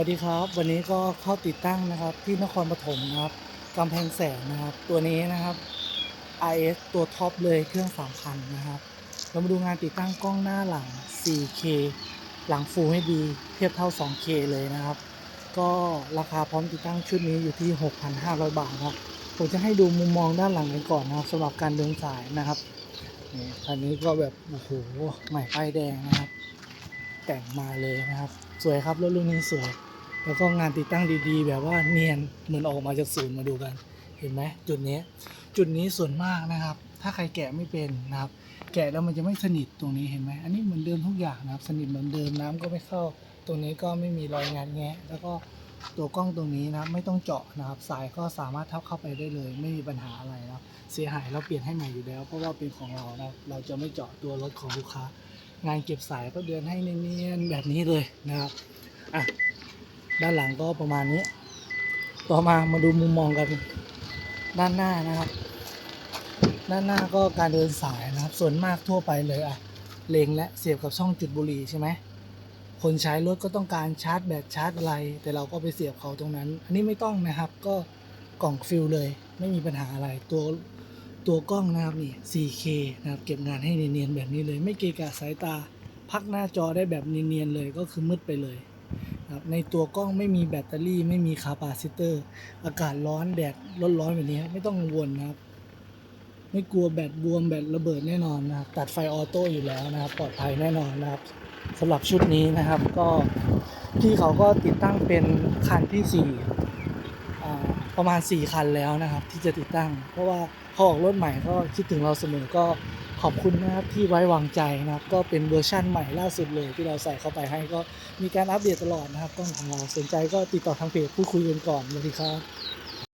วัสดีครับ วันนี้ก็เข้าติดตั้งนะครับที่นครปฐมนะครับกำแพงแสนนะครับ ตัวนี้นะครับ IS ตัวท็อปเลยเครื่อง3,000นนะครับ เรามาดูงานติดตั้งกล้องหน้าหลัง 4K หลัง Full HD เทียบเท่า 2K เลยนะครับ ก็ราคาพร้อมติดตั้งชุดนี้อยู่ที่ 6,500 บาทครับ ผมจะให้ดูมุมมองด้านหลังกันก่อนนะครับสำหรับการเดินสายนะครับนี่คันนี้ก็แบบโอ้โหใหม่ป้ายแดงนะครับ แต่งมาเลยนะครับ สวยครับรถรุ่นนี้สวย แล้วก็งานติดตั้งดีๆ แบบว่าเนียนเหมือนออกมาจากศูนย์มาดูกัน เห็นไหมจุดนี้จุดนี้ส่วนมากนะครับ ถ้าใครแกะไม่เป็นนะครับ แกะแล้วมันจะไม่สนิทตรงนี้เห็นไหมอันนี้เหมือนเดิมทุกอย่างนะครับ สนิทเหมือนเดิมน้ำก็ไม่เข้า ตรงนี้ก็ไม่มีรอยงานแงะแล้วก็ตัวกล้องตรงนี้นะครับไม่ต้องเจาะนะครับสายก็สามารถทับเข้าไปได้เลย ไม่มีปัญหาอะไรนะเสียหายเราเปลี่ยนให้ใหม่อยู่แล้ว เพราะว่าเป็นของเรานะเราจะไม่เจาะตัวรถของลูกค้า งานเก็บสายก็เดินให้เนียนๆแบบนี้เลยนะครับอะ ด้านหลังก็ประมาณนี้ ต่อมามาดูมุมมองกัน ด้านหน้านะครับ ด้านหน้าก็การเดินสายนะครับ ส่วนมากทั่วไปเลยอะเลงและเสียบกับช่องจุดบุหรี่ใช่ไหมคนใช้รถก็ต้องการชาร์จแบตชาร์จอะไร แต่เราก็ไปเสียบเขาตรงนั้น อันนี้ไม่ต้องนะครับ ก็กล่องฟิลเลย ไม่มีปัญหาอะไร ตัวตัวกล้องนะครับนี่ 4K นะครับ เก็บงานให้เนียนๆแบบนี้เลย ไม่เกะกะสายตา พักหน้าจอได้แบบเนียนๆเลย ก็คือมืดไปเลย ครับในตัวกล้องไม่มีแบตเตอรี่ไม่มีคาปาซิเตอร์ อากาศร้อนแดดร้อนๆแบบนี้ไม่ต้องกังวลนะครับ ไม่กลัวแบตบวมแบตระเบิดแน่นอนนะครับตัดไฟออโต้อยู่แล้วนะครับ ปลอดภัยแน่นอนนะครับสำหรับชุดนี้นะครับ ก็พี่เขาก็ติดตั้งเป็นคันที่สี่ประมาณ 4 คันแล้วนะครับ ที่จะติดตั้ง เพราะว่าพอออกรถใหม่ก็คิดถึงเราเสมอก็ ขอบคุณนะครับที่ไว้วางใจนะครับ ก็เป็นเวอร์ชั่นใหม่ล่าสุดเลยที่เราใส่เข้าไปให้ก็มีการอัปเดตตลอดนะครับกล้องของเราสนใจก็ติดต่อทางเพจพูดคุยกันก่อนสวัสดีครับ